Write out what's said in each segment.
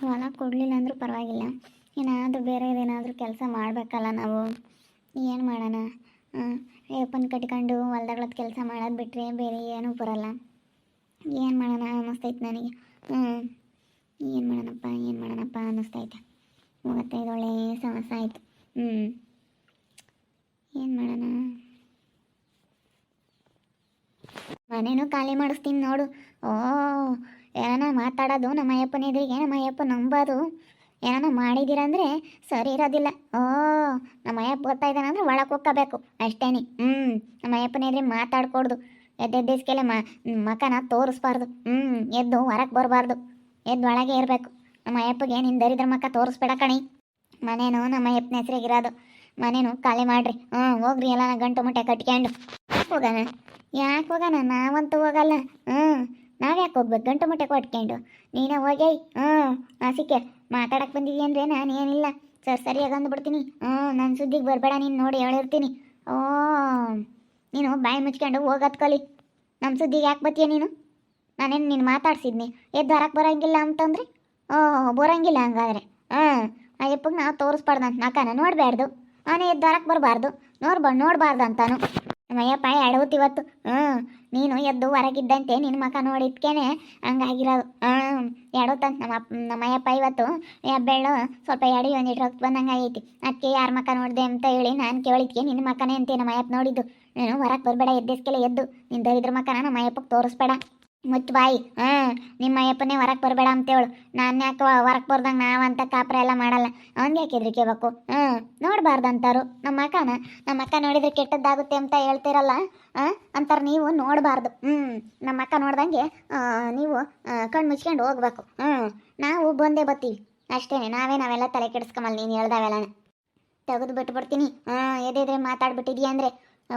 ಹೊಲ ಕೊಡಲಿಲ್ಲ ಅಂದರೂ ಪರವಾಗಿಲ್ಲ. ಏನಾದರೂ ಬೇರೆ ಏನಾದರೂ ಕೆಲಸ ಮಾಡಬೇಕಲ್ಲ ನಾವು. ಏನು ಮಾಡೋಣ? ಏಪನ್ ಕಟ್ಕೊಂಡು ಹೊಲ್ದಾಗಳದ್ದು ಕೆಲಸ ಮಾಡೋದು ಬಿಟ್ಟರೆ ಬೇರೆ ಏನೂ ಬರಲ್ಲ. ಏನು ಮಾಡೋಣ ಅನ್ನಿಸ್ತೈತೆ ನನಗೆ. ಹ್ಞೂ ಏನು ಮಾಡೋಣಪ್ಪ ಏನು ಮಾಡೋಣಪ್ಪ ಅನ್ನಿಸ್ತೈತೆ. ಮೂವತ್ತೈದು ಒಳ್ಳೆ ಸಮಸ್ಯೆ ಆಯಿತು. ಹ್ಞೂ ಏನು ಮಾಡೋಣ? ಮನೇನೂ ಖಾಲಿ ಮಾಡಿಸ್ತೀನಿ ನೋಡು. ಓ ಏನಾನ ಮಾತಾಡೋದು ನಮ್ಮ ಅಯ್ಯಪ್ಪನ ಎದುರಿಗೆ, ನಮ್ಮ ಅಯ್ಯಪ್ಪ ನಂಬೋದು. ಏನಾನ ಮಾಡಿದ್ದೀರಂದ್ರೆ ಸರಿ ಇರೋದಿಲ್ಲ. ಓ, ನಮ್ಮ ಅಯ್ಯಪ್ಪ ಗೊತ್ತಾಯ್ತಾನೆ ಇದ್ದಾನಂದ್ರೆ ಒಳಗೆ ಹೋಗ್ಕೋಬೇಕು ಅಷ್ಟೇನಿ. ಹ್ಞೂ ನಮ್ಮ ಅಯ್ಯಪ್ಪನ ಎದುರಿಗೆ ಮಾತಾಡ್ಕೊಡ್ದು. ಎದ್ದೆದ್ದೇಸ್ಕೆಲ್ಲ ಮ, ಮಕನ ತೋರಿಸ್ಬಾರ್ದು. ಹ್ಞೂ ಎದ್ದು ಹೊರಗೆ ಬರಬಾರ್ದು. ಎದ್ದು ಒಳಗೆ ಇರಬೇಕು. ನಮ್ಮ ಅಯ್ಯಪ್ಪಗೆ ನಿನ್ನ ದರಿದ್ರ ಮಕ್ಕ ತೋರಿಸ್ಬೇಡ ಕಣಿ. ಮನೇನು ನಮ್ಮ ಅಯ್ಯಪ್ಪನ ಹೆಸರಿಗಿರೋದು ಮನೇನು ಖಾಲಿ ಮಾಡ್ರಿ. ಹ್ಞೂ ಹೋಗ್ರಿ ಎಲ್ಲ ಗಂಟು ಮುಟ್ಟೆ ಕಟ್ಕೊಂಡು. ಹೋಗೋಣ. ಯಾಕೆ ಹೋಗೋಣ? ನಾವಂತೂ ಹೋಗಲ್ಲ. ಹ್ಞೂ ನಾವು ಯಾಕೆ ಹೋಗ್ಬೇಕು? ಗಂಟು ಮುಟ್ಟೆ ಕೊಟ್ಕೊಂಡು. ನೀನೇ ಹೋಗೇ ಹ್ಞೂ ಸಿಕ್ಕೆ ಮಾತಾಡಕ್ಕೆ ಬಂದಿದ್ದೀಯ ಅಂದರೆ ನಾನು ಏನಿಲ್ಲ. ಸರ್, ಸರಿಯಾಗಿ ಅಂದ್ಬಿಡ್ತೀನಿ ಹ್ಞೂ ನನ್ನ ಸುದ್ದಿಗೆ ಬರಬೇಡ, ನೀನು ನೋಡಿ ಹೇಳಿರ್ತೀನಿ. ಓ, ನೀನು ಬಾಯಿ ಮುಚ್ಕೊಂಡು ಹೋಗೋದು ಕಲಿ. ನಮ್ಮ ಸುದ್ದಿಗೆ ಯಾಕೆ ಬತ್ತೀಯ ನೀನು? ನಾನೇನು ನೀನು ಮಾತಾಡ್ಸಿದ್ನಿ? ಎದ್ದು ಹೊರಕ್ಕೆ ಬರೋಂಗಿಲ್ಲ ಅಂತಂದ್ರೆ? ಓಹ್ ಬರೋಂಗಿಲ್ಲ ಹಂಗಾದ್ರೆ. ಹಾಂ ಅಯ್ಯಪ್ಪಗೆ ನಾವು ತೋರಿಸ್ಬಾರ್ದು ಅಂತ ನಕನ ನೋಡಬಾರ್ದು ಅವನೇ ಎದ್ದು ಹೊರಕ್ಕೆ ಬರಬಾರ್ದು. ನೋಡ್ಬಾರ್ದು ನೋಡಬಾರ್ದು ಅಂತಾನು. ನಮ್ಮಯ್ಯಪ್ಪ ಇವತ್ತು. ಹ್ಞೂ ನೀನು ಎದ್ದು ಹೊರಗಿದ್ದಂತೆ ನಿನ್ನ ಮಕ ನೋಡಿದ್ಕೇನೆ ಹಂಗಾಗಿರೋದು. ಎಡೋ ತಂತ ನಮ್ಮ ಅಪ್ಪ, ನಮ್ಮಯ್ಯಪ್ಪ ಇವತ್ತು ಬೆಳ್ಳು ಸ್ವಲ್ಪ ಎಡಿ ಒಂದಿಟ್ಟು ರಕ್ತ ಬಂದಂಗೆ ಆಗೈತಿ. ಅದಕ್ಕೆ ಯಾರ ಮಕ ನೋಡಿದೆ ಅಂತ ಹೇಳಿ ನಾನು ಕೇಳಿದ್ಕೆ ನಿನ್ನ ಮಕನೇ ಅಂತೆ ನಮ್ಮ ಅಯ್ಯಪ್ಪ ನೋಡಿದ್ದು. ನೀನು ಹೊರಗೆ ಬರಬೇಡ, ಎದ್ದೆಸ್ಕೆಲ್ಲ ಎದ್ದು. ನಿನ್ನ ದರಿದ್ರ ಮಕನ ನಮ್ಮ ಅಯ್ಯಪ್ಪಗೆ ತೋರಿಸ್ಬೇಡ. ಮುಚ್ಚು ಬಾಯಿ. ಹಾಂ ನಿಮ್ಮ ಅಯ್ಯಪ್ಪನೇ ಹೊರಗೆ ಬರಬೇಡ ಅಂತೇಳು. ನಾನು ಯಾಕೆ ಹೊರಗೆ ಬರ್ದಂಗೆ ನಾವಂತ ಕಾಪ್ರ ಎಲ್ಲ ಮಾಡಲ್ಲ. ಅವ್ನಿಗೆ ಯಾಕೆ ಹೆದ್ರಿಕೆಬೇಕು? ಹ್ಞೂ ನೋಡಬಾರ್ದು ಅಂತಾರು ನಮ್ಮ ಅಕ್ಕನ, ನಮ್ಮ ಅಕ್ಕ ನೋಡಿದ್ರೆ ಕೆಟ್ಟದ್ದಾಗುತ್ತೆ ಅಂತ ಹೇಳ್ತಿರಲ್ಲ ಹಾಂ ಅಂತಾರೆ ನೀವು ನೋಡಬಾರ್ದು. ಹ್ಞೂ ನಮ್ಮ ಅಕ್ಕ ನೋಡ್ದಂಗೆ ನೀವು ಕಣ್ಣು ಮುಚ್ಕೊಂಡು ಹೋಗ್ಬೇಕು. ಹ್ಞೂ ನಾವು ಬಂದೇ ಬರ್ತೀವಿ. ಅಷ್ಟೇ ನಾವೇ ನಾವೆಲ್ಲ ತಲೆ ಕೆಡಿಸ್ಕೊಂಬಲ್ಲ ನೀನು ಹೇಳ್ದಾವೆಲ್ಲ. ತೆಗೆದು ಬಿಟ್ಬಿಡ್ತೀನಿ. ಹಾಂ, ಎದೇದ್ರೆ ಮಾತಾಡ್ಬಿಟ್ಟಿದ್ಯಾ ಅಂದರೆ? ಓ,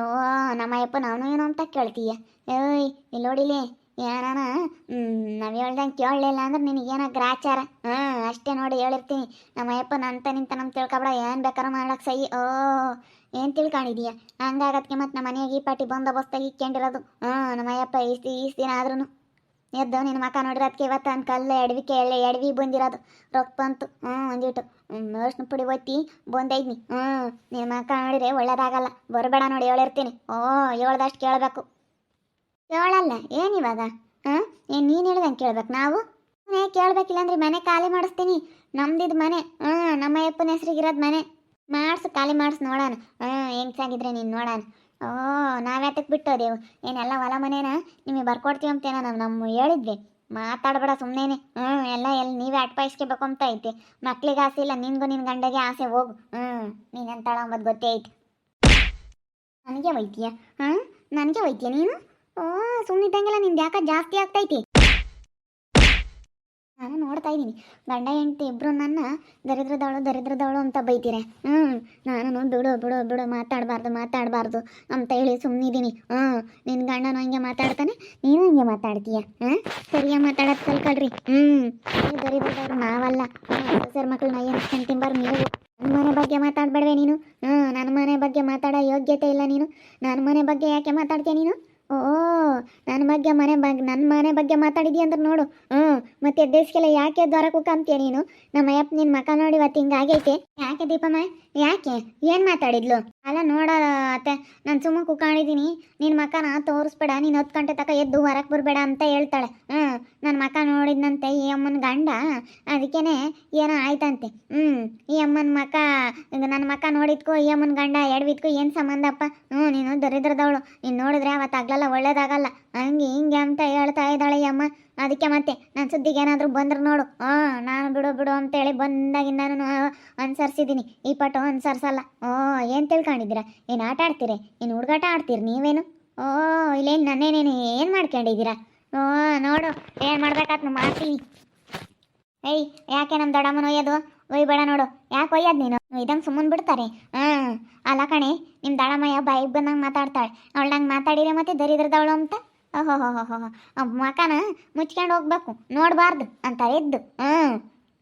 ನಮ್ಮ ಅಯ್ಯಪ್ಪ, ನಾನು ಏನು ಅಂತ ಕೇಳ್ತೀಯ. ಏಯ್ ಇಲ್ಲಿ ನೋಡಿಲಿ ಏನಾನ ನಾವು ಹೇಳ್ದಂಗೆ ಕೇಳಲಿಲ್ಲ ಅಂದ್ರೆ ನಿನಗೇನೋ ಗ್ರಾಚಾರ? ಹಾಂ, ಅಷ್ಟೇ ನೋಡಿ ಹೇಳಿರ್ತೀನಿ. ನಮ್ಮ ಅಯ್ಯಪ್ಪ ನಂತ ನಿಂತ ನಮ್ಮ ತಿಳ್ಕೊಬೇಡ, ಏನು ಬೇಕಾರ ಮಾಡ್ಲಕ್ಕೆ ಸೈ ಓ, ಏನು ತಿಳ್ಕೊಂಡಿದೀಯ? ಹಂಗಾಗತ್ಕೆ ಮತ್ತೆ ನಮ್ಮ ಮನೆಯಾಗ ಈ ಪಾಟಿ ಬಂದೋಬಸ್ತಾಗಿ ಇಕ್ಕೊಂಡಿರೋದು. ಹಾಂ ನಮ್ಮ ಅಯ್ಯಪ್ಪ ಈಸ್ ಈಸ್ ದಿನ ಆದ್ರೂ ಎದ್ದು ನಿನ್ನ ಮಕ್ಕ ನೋಡಿರೋದಕ್ಕೆ ಇವತ್ತು ನನ್ನ ಕಲ್ಲು ಎಡವಿಕೆ ಎಳ್ಳೆ ಎಡವಿ ಬಂದಿರೋದು. ರೊಕ್ಕ ಬಂತು. ಹ್ಞೂ ಒಂದಿಟ್ಟು ಅರ್ಶಿನ ಪುಡಿ ಒತ್ತಿ ಬಂದೈದ್ನಿ. ಹ್ಞೂ ನಿನ್ನ ಮಕ್ಕ ನೋಡಿದ್ರೆ ಒಳ್ಳೇದಾಗಲ್ಲ. ಬರಬೇಡ ನೋಡಿ ಹೇಳಿರ್ತೀನಿ. ಓ, ಹೇಳ್ದಷ್ಟು ಕೇಳಬೇಕು. ಕೇಳಲ್ಲ ಏನಿವಾಗ ಹಾಂ? ಏನು ನೀನು ಹೇಳ್ದಂಗೆ ಕೇಳ್ಬೇಕು ನಾವು? ಮನೆ ಕೇಳಬೇಕಿಲ್ಲ ಅಂದ್ರೆ ಮನೆ ಖಾಲಿ ಮಾಡಿಸ್ತೀನಿ. ನಮ್ದಿದ್ದು ಮನೆ. ಹಾಂ, ನಮ್ಮ ಅಯ್ಯಪ್ಪನ ಹೆಸ್ರಿಗಿರೋದು ಮನೆ. ಮಾಡಿಸು, ಖಾಲಿ ಮಾಡಿಸ್, ನೋಡೋಣ. ಹ್ಞೂ ಹೆಂಗ್ಸಾಗಿದ್ರೆ ನೀನು ನೋಡೋಣ. ಓ ನಾವ್ಯಾತಕ್ಕೆ ಬಿಟ್ಟೋದೇವು ಏನೆಲ್ಲ ಹೊಲ ಮನೇನ? ನಿಮಗೆ ಬರ್ಕೊಡ್ತೀವಿ ಅಂತೇನ ನಾವು ನಮ್ಮ ಹೇಳಿದ್ವಿ. ಮಾತಾಡಬೇಡ ಸುಮ್ಮನೆ ಹ್ಞೂ ಎಲ್ಲ ಎಲ್ಲಿ ನೀವೇ ಅಟ್ಪಾಯಿಸ್ಕೋಬೇಕು ಅಂತ ಐತಿ. ಮಕ್ಳಿಗೆ ಆಸೆ ಇಲ್ಲ, ನಿನ್ಗೂ ನಿನ್ನ ಗಂಡಗೆ ಆಸೆ, ಹೋಗು. ಹ್ಞೂ ನೀನು ಎಂತಾಳ ಅಂಬದು ಗೊತ್ತೇ ಐತಿ. ನನಗೆ ವೈದ್ಯ? ಹಾಂ, ನನಗೆ ವೈದ್ಯ ನೀನು? ಓ ಸುಮ್ಮನಿದ್ದಂಗೆಲ್ಲ ನಿಂದು ಯಾಕೆ ಜಾಸ್ತಿ ಆಗ್ತೈತಿ? ನಾನು ನೋಡ್ತಾ ಇದ್ದೀನಿ. ಗಂಡ, ಹೆಂಡತಿ ಇಬ್ಬರು ನನ್ನ ದರಿದ್ರದವಳು ದರಿದ್ರದವಳು ಅಂತ ಬೈತೀರೆ. ಹ್ಞೂ ನಾನು ಬಿಡು ಬಿಡು ಬಿಡು, ಮಾತಾಡಬಾರ್ದು ಮಾತಾಡಬಾರ್ದು ಅಂತ ಹೇಳಿ ಸುಮ್ಮನಿದ್ದೀನಿ ಹ್ಞೂ ನಿನ್ನ ಗಂಡನೂ ಹಂಗೆ ಮಾತಾಡ್ತಾನೆ, ನೀನು ಹಂಗೆ ಮಾತಾಡ್ತೀಯ? ಹಾಂ? ಸರಿಯಾಗಿ ಮಾತಾಡೋದು ಕಲ್ಕೊಳ್ರಿ. ಹ್ಞೂ ದರಿದ್ರದವ್ರು ನಾವಲ್ಲ. ಸರ್ ಮಕ್ಕಳನ್ನ ಏನು ತಿಂಬಾರ ನೀವು ನನ್ನ ಮನೆ ಬಗ್ಗೆ ಮಾತಾಡಬೇಡವೆ ನೀನು. ಹ್ಞೂ ನನ್ನ ಮನೆ ಬಗ್ಗೆ ಮಾತಾಡೋ ಯೋಗ್ಯತೆ ಇಲ್ಲ ನೀನು. ನನ್ನ ಮನೆ ಬಗ್ಗೆ ಯಾಕೆ ಮಾತಾಡ್ತೀಯ ನೀನು? ಓ ನನ್ನ ಬಗ್ಗೆ ಮನೆ ಬಗ್ಗೆ ನನ್ನ ಮನೆ ಬಗ್ಗೆ ಮಾತಾಡಿದ್ಯಾ ಅಂದ್ರೆ ನೋಡು. ಹ್ಞೂ, ಮತ್ತೆ ದೇಶಕ್ಕೆಲ್ಲ ಯಾಕೆ ದ್ವಾರ ಕುಕ್ಕಂತೀಯ ನೀನು? ನಮ್ಮ ಅಯ್ಯಪ್ಪ ನಿನ್ನ ಮಕ ನೋಡಿ ಇವತ್ತು ಹಿಂಗಾಗೈತೆ. ಯಾಕೆ ದೀಪಮ್ಮ? ಯಾಕೆ? ಏನು ಮಾತಾಡಿದ್ಲು? ಅಲ್ಲ ನೋಡ, ಅತ್ತೆ, ನಾನು ಸುಮ್ಮನೆ ಕುಕ್ಕೊಂಡಿದ್ದೀನಿ ನಿನ್ನ ಮಕ್ಕನ ತೋರಿಸ್ಬೇಡ, ನೀನು ಹತ್ತು ಗಂಟೆ ತಕ ಎದ್ದು ಹೊರಗೆ ಬರಬೇಡ ಅಂತ ಹೇಳ್ತಾಳೆ. ಹ್ಞೂ ನನ್ನ ಮಕ್ಕ ನೋಡಿದ್ನಂತೆ ಈ ಅಮ್ಮನ ಗಂಡ. ಅದಕ್ಕೇನೆ ಏನೋ ಆಯ್ತಂತೆ. ಹ್ಞೂ ಈ ಅಮ್ಮನ ಮಕ್ಕ ನನ್ನ ಮಕ್ಕ ನೋಡಿದ್ಕೋ, ಈ ಅಮ್ಮನ ಗಂಡ, ಎಡವಿದ್ಕೋ, ಏನು ಸಂಬಂಧಪ್ಪ? ಹ್ಞೂ ನೀನು ದರಿದ್ರದವಳು. ನೀನು ನೋಡಿದ್ರೆ ಅವತ್ತು ಆಗ್ಲಲ್ಲ ಒಳ್ಳೇದಾಗಲ್ಲ. ಹಂಗೆ ಹಿಂಗೆ ಅಂತ ಹೇಳ್ತಾ ಇದ್ದಾಳೆ ಅಮ್ಮ. ಅದಕ್ಕೆ ಮತ್ತೆ ನನ್ನ ಸುದ್ದಿಗೆ ಏನಾದರೂ ಬಂದ್ರೆ ನೋಡು. ಹಾಂ ನಾನು ಬಿಡು ಬಿಡು ಅಂತೇಳಿ ಬಂದಾಗಿಂದ ನಾನು ಅನುಸರಿಸಿದ್ದೀನಿ ಈ ಪಟ್ಟು ಅನುಸರಿಸಲ್ಲ. ಓ, ಏನು ತಿಳ್ಕೊಂಡಿದ್ದೀರಾ? ಏನು ಆಟ ಆಡ್ತೀರಿ? ಏನು ಹುಡುಗಾಟ ಆಡ್ತೀರಿ ನೀವೇನು? ಓ, ಇಲ್ಲೇನು ನನ್ನೇನೇನು ಏನು ಮಾಡ್ಕೊಂಡಿದ್ದೀರಾ? ಓ, ನೋಡು, ಏನು ಮಾಡ್ಬೇಕಾತ್ ಮಾಡ್ತೀನಿ. ಏಯ್, ಯಾಕೆ ನಮ್ಮ ದೊಡ್ಡಮ್ಮನ ಒಯ್ಯೋದು? ಒಯ್ಬೇಡ ನೋಡು. ಯಾಕೆ ಒಯ್ಯೋದು ನೀನು? ಇದಂಗೆ ಸುಮ್ಮನೆ ಬಿಡ್ತಾರೆ. ಹಾಂ ಅಲ್ಲ ಕಣೆ ನಿಮ್ಮ ದಡಮಯ್ಯ ಬಾಯಿಗೆ ಬಂದಂಗೆ ಮಾತಾಡ್ತಾಳೆ. ಅವಳಂಗೆ ಮಾತಾಡಿದ್ರೆ ಮತ್ತೆ ದರಿದ್ರದವಳು ಅಂತ? ಓಹೋ ಮಕನ ಮುಚ್ಕೊಂಡು ಹೋಗ್ಬೇಕು, ನೋಡಬಾರ್ದು ಅಂತ ಇದ್ದು ಹ್ಞೂ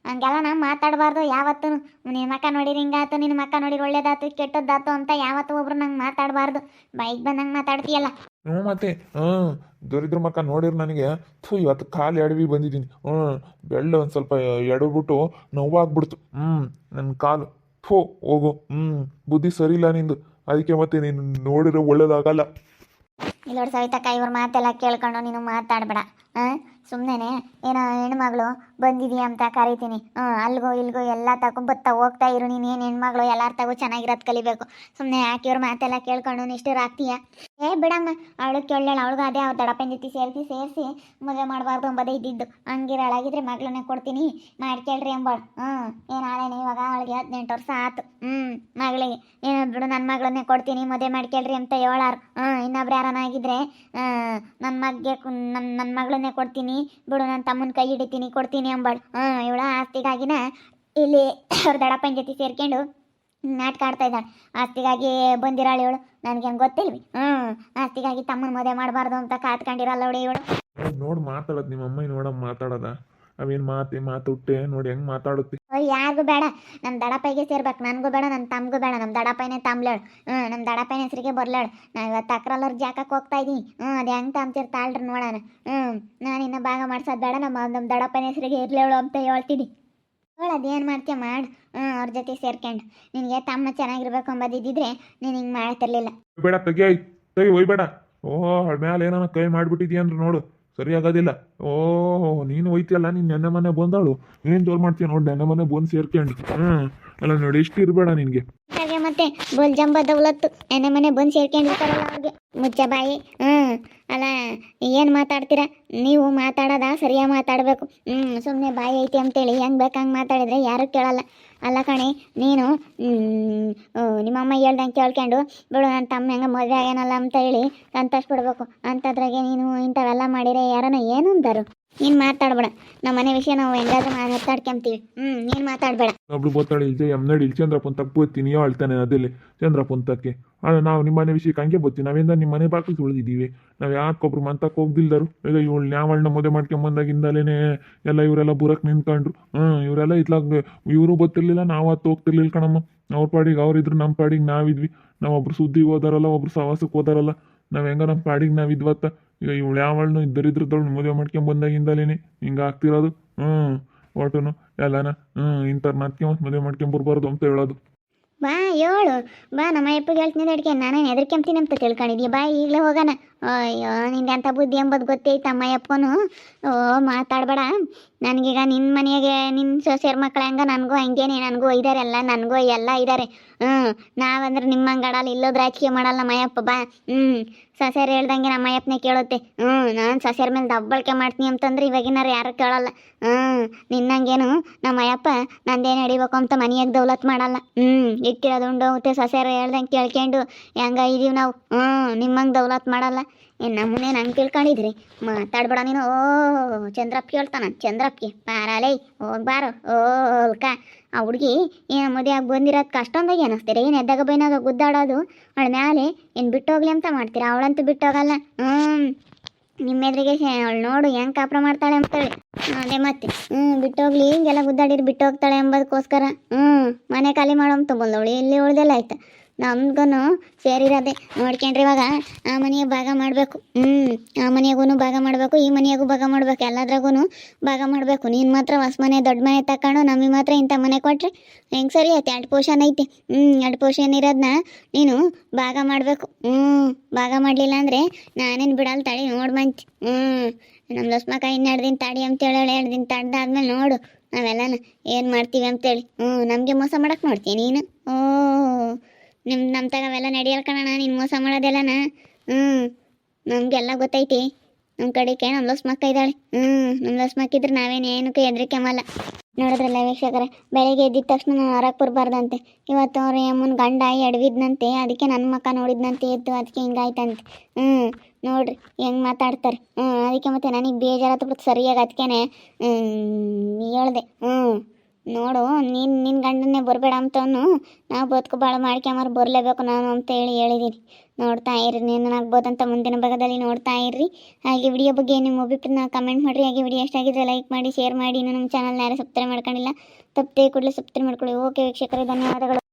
ಹಂಗೆಲ್ಲ ನಾ ಮಾತಾಡಬಾರ್ದು ಯಾವತ್ತೂ ನಿನ್ನ ಮಕ್ಕ ನೋಡಿರಿ ಹಿಂಗಾತು ನಿನ್ನ ಮಕ್ಕ ನೋಡಿರಿ ಒಳ್ಳೇದಾತು ಕೆಟ್ಟದ್ದಾತು ಅಂತ ಯಾವತ್ತೂ ಒಬ್ರು ನಂಗೆ ಮಾತಾಡಬಾರ್ದು. ಬೈಕ್ ಬಂದಂಗೆ ಮಾತಾಡ್ತೀಯಲ್ಲ. ಹ್ಞೂ ಮತ್ತೆ ಹ್ಞೂ ದೊರಿದ್ರ ಮಕ್ಕ ನೋಡಿರ್ ನನಗೆ, ಥೂ, ಇವತ್ತು ಕಾಲು ಎಡವಿ ಬಂದಿದ್ದೀನಿ. ಹ್ಞೂ ಬೆಳ್ಳ ಒಂದು ಸ್ವಲ್ಪ ಎಡಬಿಟ್ಟು ನೋವಾಗ್ಬಿಡ್ತು. ಹ್ಞೂ ನನ್ನ ಕಾಲು, ಥೂ, ಹೋಗು. ಹ್ಞೂ ಬುದ್ಧಿ ಸರಿ ಇಲ್ಲ ನಿಂದು. ಅದಕ್ಕೆ ಮತ್ತೆ ನೀನು ನೋಡಿರೋ ಒಳ್ಳೇದಾಗಲ್ಲ. ಇಲ್ಲ ನೋಡಿ ಸವಿತಕ್ಕ, ಇವ್ರ ಮಾತೆಲ್ಲ ಕೇಳ್ಕೊಂಡು ನೀನು ಮಾತಾಡಬೇಡ. ಹಾಂ ಸುಮ್ಮನೆ ಏನೋ ಹೆಣ್ಮಗಳು ಬಂದಿದೀಯ ಅಂತ ಕರಿತೀನಿ. ಹ್ಞೂ ಅಲ್ಗೋ ಇಲ್ಗೋ ಎಲ್ಲ ತಗೊಂಬತ್ತಾ ಹೋಗ್ತಾ ಇರು. ನೀನು ಏನು ಹೆಣ್ಮಗಳು ಎಲ್ಲರ ತಗೋ ಚೆನ್ನಾಗಿರೋದು ಕಲಿಬೇಕು. ಸುಮ್ಮನೆ ಯಾಕೆ ಇವ್ರ ಮಾತೆಲ್ಲ ಕೇಳ್ಕೊಂಡು ನಿಷ್ಠರಾಗ್ತೀಯ ಏ, ಬಿಡಮ್ಮ. ಅವಳು ಕೇಳಲ್ಲ ಅವಳಿಗೂ ಅದೇ ಅವ್ರ ದಡಪ್ಪನ ಜೊತೆ ಸೇರಿಸಿ ಸೇರಿಸಿ ಮದುವೆ ಮಾಡಬಾರ್ದು ಅಂಬದೇ ಇದ್ದಿದ್ದು. ಹಂಗಿರಳಾಗಿದ್ರೆ ಮಗಳನ್ನೇ ಕೊಡ್ತೀನಿ. ಮಾಡ್ಕೇಳ್ರಿ ಕೇಳ್ರಿ ಹ್ಞೂ ಏನು ಅವಳಿಗೆ ಹದಿನೆಂಟು ವರ್ಷ ಆತು. ಹ್ಞೂ ಮಗಳಿಗೆ. ಏನು ಬಿಡು ನನ್ನ ಮಗಳನ್ನೇ ಕೊಡ್ತೀನಿ, ಮದುವೆ ಮಾಡ್ಕೇಳ್ರಿ ಅಂತ ಹೇಳಾರು. ಹ್ಞೂ ಇನ್ನೊಬ್ರು ಯಾರನ್ನಾಗಿದ್ರೆ ನನ್ನ ಮಗ್ಗೆ ನನ್ನ ನನ್ನ ಮಗಳನ್ನೇ ಕೊಡ್ತೀನಿ. ಬಿಡು ನನ್ನ ತಮ್ಮನ ಕೈ ಹಿಡಿತೀನಿ, ಕೊಡ್ತೀನಿ ಅಂಬಾಳು. ಹ್ಞೂ ಇವಳ ಆಸ್ತಿಗಾಗಿನ ಇಲ್ಲಿ ಅವ್ರ ದಡಪ್ಪನ ಜೊತೆ ಸೇರ್ಕೊಂಡು ನಾಟಕ ಆಡ್ತಾ ಇದ್ದಾಳೆ. ಆಸ್ತಿಗಾಗಿ ಬಂದಿರಾಳು ಇವಳು. ನನಗೆ ಹೆಂಗ್ ಗೊತ್ತಿಲ್ವಿ? ಹ್ಞೂ ಆಸ್ತಿಗಾಗಿ ತಮ್ಮನ ಮದುವೆ ಮಾಡಬಾರ್ದು ಅಂತ ಕಾತ್ಕೊಂಡಿರಲ್ಲ ಅವಳು ಇವಳು. ನೋಡಿ ಮಾತಾಡೋದು ನಿಮ್ಮ ಅಮ್ಮ ನೋಡಮ್ಮ ಮಾತಾಡೋದ. ಅವೇನು ಮಾತೆ, ಮಾತುಟ್ಟೆ, ನೋಡಿ ಹೆಂಗೆ ಮಾತಾಡುತ್ತೆ. ಯಾರಿಗೂ ಬೇಡ. ನಮ್ಮ ದಡಪ್ಪಗೆ ಸೇರ್ಬೇಕು. ನನಗೂ ಬೇಡ ನನ್ನ ತಮ್ಗೂ ಬೇಡ. ನಮ್ಮ ದಡಪ್ಪನೇ ತಮ್ಲೇಳು. ಹ್ಞೂ ನಮ್ಮ ದಡಪ್ಪನ ಹೆಸರಿಗೆ ಬರ್ಲಾಳು. ನಾನು ಇವತ್ತು ಅಕ್ರಲ್ಲವ್ರ ಜಾಕಕ್ಕೆ ಹೋಗ್ತಾ ಇದ್ದೀನಿ ಹ್ಞೂ ಅದು ಹೆಂಗೆ ತಮ್ತಿರ್ತಾಳ್ರಿ ನೋಡೋಣ ಹ್ಞೂ ನಾನು ಇನ್ನೂ ಭಾಗ ಮಾಡ್ಸೋದು ಬೇಡ. ನಮ್ಮ ನಮ್ಮ ದಡಪ್ಪನ ಹೆಸರಿಗೆ ಇರ್ಲೇಳು ಅಂತ ಹೇಳ್ತೀನಿ. ಹೇಳು ಅದೇನು ಮಾಡ್ತೀಯ ಮಾಡು. ಹ್ಞೂ ಅವ್ರ ಜೊತೆ ಸೇರ್ಕೊಂಡು. ನಿನಗೆ ತಮ್ಮ ಚೆನ್ನಾಗಿರ್ಬೇಕು ಅಂಬೋದಿದ್ದಿದ್ರೆ ನೀನು ಹಿಂಗೆ ಮಾಡ್ತಿರ್ಲಿಲ್ಲ. ಬೇಡ ತೆಗಿ ತೆಗಿ, ಒಯ್ಬೇಡ. ಓಹೋ ಮೇಲೆ ಏನೋ ಕೈ ಮಾಡಿಬಿಟ್ಟಿದ್ಯಾ ಅಂದ್ರೆ ನೋಡು. ಸರಿ ಆಗೋದಿಲ್ಲ. ಓಹೋ, ನೀನು ಹೋಯ್ತಿಯಲ್ಲ, ನೀನು ನೆನ್ನೆ ಮನೆ ಬಂದಾಳು. ಏನು ಜೋರು ಮಾಡ್ತೀಯ ನೋಡಿ, ನೆನ್ನೆ ಮನೆ ಬಂದು ಸೇರ್ಕೊಂಡು. ಹ್ಞೂ ಅಲ್ಲ ನೋಡಿ, ಇಷ್ಟು ಇರಬೇಡ ನಿನಗೆ. ಮತ್ತೆ ಬೋಲ್ ಜಂಬ ದೌಲತ್ತು ಎಣ್ಣೆ ಮನೆ ಬಂದು ಸೇರ್ಕೊಂಡಿರ್ತಾರಲ್ಲ ಅವ್ರಿಗೆ ಮುಚ್ಚ ಬಾಯಿ ಹ್ಞೂ ಅಲ್ಲ, ಏನು ಮಾತಾಡ್ತೀರಾ? ನೀವು ಮಾತಾಡೋದ ಸರಿಯಾಗಿ ಮಾತಾಡಬೇಕು. ಹ್ಞೂ ಸುಮ್ಮನೆ ಬಾಯಿ ಐತಿ ಅಂತೇಳಿ ಹೆಂಗೆ ಬೇಕಂಗೆ ಮಾತಾಡಿದ್ರೆ ಯಾರು ಕೇಳಲ್ಲ. ಅಲ್ಲ ಕಣೆ, ನೀನು ನಿಮ್ಮಮ್ಮ ಹೇಳ್ದಂಗೆ ಕೇಳ್ಕೊಂಡು ಬಿಡು ನನ್ನ ತಮ್ಮ ಹೆಂಗೆ ಮದುವೆ ಆಗ್ಯಾನಲ್ಲ ಅಂತ ಹೇಳಿ ಸಂತೋಷ ಪಡ್ಬೇಕು. ಅಂಥದ್ರಾಗೆ ನೀನು ಇಂಥವೆಲ್ಲ ಮಾಡಿದ್ರೆ ಯಾರನ್ನ ಏನು ಅಂತಾರು ನೀನು ಮಾತಾಡ್ಬೇಡ. ನಮ್ಮ ಮನೆ ವಿಷಯ ನಾವು ಹೆಂಗಾದ್ರೂ ಮಾತಾಡ್ಕೊಂತೀವಿ. ಹ್ಞೂ ನೀನು ಮಾತಾಡಬೇಡ. ಒಬ್ಳು ಬೋತಾಳೆ ಇಲ್ಜೆ ಎಮ್ನಡಿ ಇಲ್ಲಿ ಚಂದ್ರಪ್ಪನ ತಕ್ಕ ಯಾವ ಹೇಳ್ತಾನೆ ಅದಲ್ಲಿ ಚಂದ್ರಪ್ಪನ ತಕ್ಕೆ. ಅಲ್ಲ ನಾವು ನಿಮ್ಮ ಮನೆ ವಿಷಯಕ್ಕೆ ಹಂಗೆ ಬರ್ತೀವಿ ನಾವಿಂದ ನಿಮ್ಮ ಮನೆ ಬಾಕಿ ತುಳಿದಿದ್ದೀವಿ ನಾವು ಯಾಕೊಬ್ರು ಮಂತಕ್ಕೆ ಹೋಗ್ದಿಲ್ದರು? ಈಗ ಇವಳು ನ್ಯಾವಳನ್ನ ಮದುವೆ ಮಾಡ್ಕೊಂಬಂದಾಗಿಂದಲೇ ಎಲ್ಲ ಇವರೆಲ್ಲ ಬುರಕ್ ನಿಂತ್ಕೊಂಡ್ರು. ಹ್ಞೂ ಇವರೆಲ್ಲ ಇತ್ಲಾಗ ಇವರು ಗೊತ್ತಿರಲಿಲ್ಲ, ನಾವು ಹತ್ತು ಹೋಗ್ತಿರ್ಲಿಲ್ಲ ಕಣಮ್ಮ. ಅವ್ರ ಪಾಡಿಗೆ ಅವ್ರಿದ್ರು ನಮ್ಮ ಪಾಡಿಗೆ ನಾವಿದ್ವಿ. ನಾವೊಬ್ರು ಸುದ್ದಿಗೆ ಹೋದಾರಲ್ಲ, ಒಬ್ರು ಸವಾಸಕ್ಕೆ ಹೋದಾರಲ್ಲ. ನಾವು ಹೆಂಗ ನಮ್ಮ ಪಾಡಿಗೆ ನಾವು ಇದ್ವತ್ತ ಈಗ ಇವಳು ಯಾವಳನ್ನು ಇದ್ದರಿದ್ರದವಳು ಮದುವೆ ಮಾಡ್ಕೊಂಬಂದಾಗಿಂದಲೇ ಹಿಂಗೆ ಆಗ್ತಿರೋದು. ಹ್ಞೂ ಒಟ್ಟುನು ಎಲ್ಲಾನ ಹ್ಞೂ ಇಂತವ್ರು ಮತ್ತೆ ಮದುವೆ ಮಾಡ್ಕೊಂಬರ್ಬಾರ್ದು ಅಂತ ಹೇಳೋದು. ಬಾ, ಏಳು. ಬಾ, ನಮ್ಮ ಅಪ್ಪಗೆ ಹೇಳ್ತೀನಿ ಅಡ್ಕೆ ನಾನೇನು ಹೆದರ್ಕೆಂಬ್ತೀನಿ ಅಂತ ತಿಳ್ಕೊಂಡಿದ್ಯಾ. ಬಾ, ಈಗಲೇ ಹೋಗೋಣ. ಅಯ್ಯೋ, ನಿಂಗೆ ಅಂತ ಬುದ್ಧಿ ಎಂಬುದು ಗೊತ್ತೈತೆ ಅಮ್ಮ ಅಪ್ಪನು ಓ, ಮಾತಾಡಬೇಡ. ನನಗೀಗ ನಿನ್ನ ಮನೆಗೆ ನಿನ್ನ ಸೊಸೆಯರ ಮಕ್ಕಳು ಹಂಗ ನನಗೂ ಹಂಗೇನೆ, ನನಗೂ ಇದಾರೆ ಎಲ್ಲ, ನನಗೂ ಎಲ್ಲ ಇದ್ದಾರೆ ಹ್ಞೂ ನಾವಂದ್ರೆ ನಿಮ್ಮ ಹಂಗಾಡಲ್ಲ ಇಲ್ಲೋದು ರಾಜಕೀಯ ಮಾಡಲ್ಲ ಮಯಪ್ಪ ಬಾ. ಹ್ಞೂ ಸೊಸೆಯರು ಹೇಳ್ದಂಗೆ ನಮ್ಮ ಅಯ್ಯಪ್ಪನೇ ಕೇಳುತ್ತೆ. ಹ್ಞೂ ನಾನು ಸೊಸೆಯರ ಮೇಲೆ ದಬ್ಬಳಿಕೆ ಮಾಡ್ತೀನಿ ಅಂತಂದ್ರೆ ಇವಾಗಿನಾರು ಯಾರು ಕೇಳಲ್ಲ. ಹ್ಞೂ ನಿನ್ನಂಗೇನು ನಮ್ಮ ಅಯ್ಯಪ್ಪ ನಂದೇನು ಹಿಡಿಬೇಕು ಅಂತ ಮನೆಯಾಗ ದೌಲತ್ ಮಾಡಲ್ಲ. ಹ್ಞೂ ಇಟ್ಟಿರೋದು ಉಂಡು ಮತ್ತೆ ಸೊಸೆಯರು ಹೇಳ್ದಂಗೆ ಕೇಳ್ಕೊಂಡು ಹೆಂಗ ಇದೀವಿ ನಾವು? ಹ್ಞೂ ನಿಮ್ಮಂಗೆ ದೌಲತ್ ಮಾಡಲ್ಲ. ಏನು ನಮ್ಮನ್ನೇ ನಂಗೆ ತಿಳ್ಕೊಂಡಿದ್ರಿ. ಮಾತಾಡ್ಬೇಡ ನೀನು. ಓ, ಚಂದ್ರಪ್ಪ ಹೇಳ್ತಾನ. ಚಂದ್ರಪ್ಗೆ ಪಾರಾಲೇ ಹೋಗ್ಬಾರೋ ಓಲ್ಕ ಆ ಹುಡುಗಿ ಏನು ಮದುವೆ ಆಗಿ ಬಂದಿರೋದು ಕಷ್ಟೊಂದಾಗಿ ಅನ್ನಿಸ್ತೀರ ಏನು ಎದ್ದಾಗ ಬೈನಾಗ ಗುದ್ದಾಡೋದು? ಅವಳ ಮೇಲೆ ಏನು ಬಿಟ್ಟೋಗ್ಲಿ ಅಂತ ಮಾಡ್ತೀರಾ? ಅವಳಂತೂ ಬಿಟ್ಟೋಗಲ್ಲ. ಹ್ಞೂ ನಿಮ್ಮ ಎದುರಿಗೆ ಅವಳು ನೋಡು ಹೆಂಗೆ ಕಾಪ್ರ ಮಾಡ್ತಾಳೆ ಅಂತೇಳಿ. ಅದೇ ಮತ್ತೆ. ಹ್ಞೂ ಬಿಟ್ಟೋಗ್ಲಿ. ಹಿಂಗೆಲ್ಲ ಬಿಟ್ಟು ಬಿಟ್ಟೋಗ್ತಾಳೆ ಎಂಬುದಕ್ಕೋಸ್ಕರ ಹ್ಞೂ ಮನೆ ಖಾಲಿ ಮಾಡೋ ಬಂದವಳು. ಇಲ್ಲಿ ಉಳ್ದೆಲ್ಲ ಆಯ್ತು? ನಮ್ಗೂ ಸೇರಿರೋದೆ. ನೋಡ್ಕೊಂಡ್ರಿ ಇವಾಗ ಆ ಮನೆಯ ಭಾಗ ಮಾಡಬೇಕು. ಹ್ಞೂ ಆ ಮನೆಯಾಗೂ ಭಾಗ ಮಾಡಬೇಕು, ಈ ಮನೆಯಾಗೂ ಭಾಗ ಮಾಡಬೇಕು ಎಲ್ಲದ್ರಾಗೂ ಭಾಗ ಮಾಡಬೇಕು. ನೀನು ಮಾತ್ರ ಹೊಸ ಮನೆ, ದೊಡ್ಡ ಮನೆ ತಕೊಂಡು ನಮಗೆ ಮಾತ್ರ ಇಂಥ ಮನೆ ಕೊಟ್ರೆ ಹೆಂಗೆ ಸರಿ ಆಯ್ತು? ಎರಡು ಪೋಷನ್ ಐತಿ. ಹ್ಞೂ ಎರಡು ಪೋಷನ್ ಇರೋದನ್ನ ನೀನು ಭಾಗ ಮಾಡಬೇಕು. ಹ್ಞೂ ಭಾಗ ಮಾಡಲಿಲ್ಲ ಅಂದರೆ ನಾನೇನು ಬಿಡಲ್ಲ ತಡಿ ನೋಡಿ ಮಂಚ್. ಹ್ಞೂ ನಮ್ಮ ಲಸ್ಮಕ್ಕ ಇನ್ನೆರಡು ದಿನ ತಡಿ ಅಂತೇಳಿ ಎರಡು ದಿನ ತಡ್ದಾದ್ಮೇಲೆ ನೋಡು ನಾವೆಲ್ಲನ ಏನು ಮಾಡ್ತೀವಿ ಅಂತೇಳಿ. ಹ್ಞೂ ನಮಗೆ ಮೋಸ ಮಾಡಕ್ಕೆ ನೋಡ್ತೀನಿ ನೀನು? ಓ ನಿಮ್ಮ ನಮ್ಮ ತಗ ಅವೆಲ್ಲ ನಡೆಯಲ್ಲ ಕಣಣ್ಣ, ನೀನು ಮೋಸ ಮಾಡೋದೆಲ್ಲನ? ಹ್ಞೂ ನಮಗೆಲ್ಲ ಗೊತ್ತೈತಿ. ನಮ್ಮ ಕಡೆಗೆ ನಮ್ಮ ಲಸ್ಮಕ್ಕ ಇದ್ದಾಳೆ. ಹ್ಞೂ ನಮ್ಮ ಲಸ್ಮಕ್ಕ ಇದ್ರೆ ನಾವೇನು ಏನಕ್ಕೂ ಹೆದರಿಕೆಮಲ್ಲ ನೋಡಿದ್ರಲ್ಲ ವೀಕ್ಷಕರೇ, ಬೆಳಗ್ಗೆ ಎದ್ದಿದ ತಕ್ಷಣ ನಾನು ಹೊರಗೆ ಬರಬಾರ್ದಂತೆ ಇವತ್ತು ಅವ್ರ ಅಮ್ಮನ ಗಂಡ ಎಡವಿದ್ನಂತೆ ಅದಕ್ಕೆ ನನ್ನ ಮಕ್ಕ ನೋಡಿದ್ನಂತೆ, ಎದ್ದು ಅದಕ್ಕೆ ಹಿಂಗಾಯ್ತಂತೆ. ಹ್ಞೂ ನೋಡ್ರಿ, ಹೆಂಗೆ ಮಾತಾಡ್ತಾರೆ. ಹ್ಞೂ ಅದಕ್ಕೆ ಮತ್ತೆ ನನಗೆ ಬೇಜಾರ ಬಿಟ್ಟು ಸರಿಯಾಗಿ, ಅದಕ್ಕೇನೆ ಹೇಳ್ದೆ. ಹ್ಞೂ ನೋಡು, ನೀನ್ ನಿನ್ನ ಗಂಡನ್ನೇ ಬರಬೇಡ ಅಂತವನು ನಾವು ಬದುಕು ಭಾಳ ಮಾಡ್ಕೊಂಬರ್ ಬರಲೇಬೇಕು ನಾನು ಅಂತ ಹೇಳಿ ಹೇಳಿದ್ದೀನಿ ನೋಡ್ತಾ ಇರಿ ಆಗ್ಬೋದಂತ ಮುಂದಿನ ಭಾಗದಲ್ಲಿ ನೋಡ್ತಾ ಇರ್ರಿ. ಹಾಗೆ ವಿಡಿಯೋ ಬಗ್ಗೆ ನಿಮ್ಮ ಅಭಿಪ್ರಾಯ ಕಮೆಂಟ್ ಮಾಡಿರಿ. ಹಾಗೆ ವಿಡಿಯೋ ಎಷ್ಟಾಗಿದ್ರೆ ಲೈಕ್ ಮಾಡಿ ಶೇರ್ ಮಾಡಿ. ಇನ್ನು ನಮ್ಮ ಚಾನಲ್ನ ಯಾರು ಸಬ್ಸ್ಕ್ರೈಬ್ ಮಾಡ್ಕೊಂಡಿಲ್ಲ, ತಪ್ಪದೆ ಕೂಡಲೇ ಸಬ್ಸ್ಕ್ರೈಬ್ ಮಾಡ್ಕೊಳ್ಳಿ. ಓಕೆ ವೀಕ್ಷಕರೇ, ಧನ್ಯವಾದಗಳು.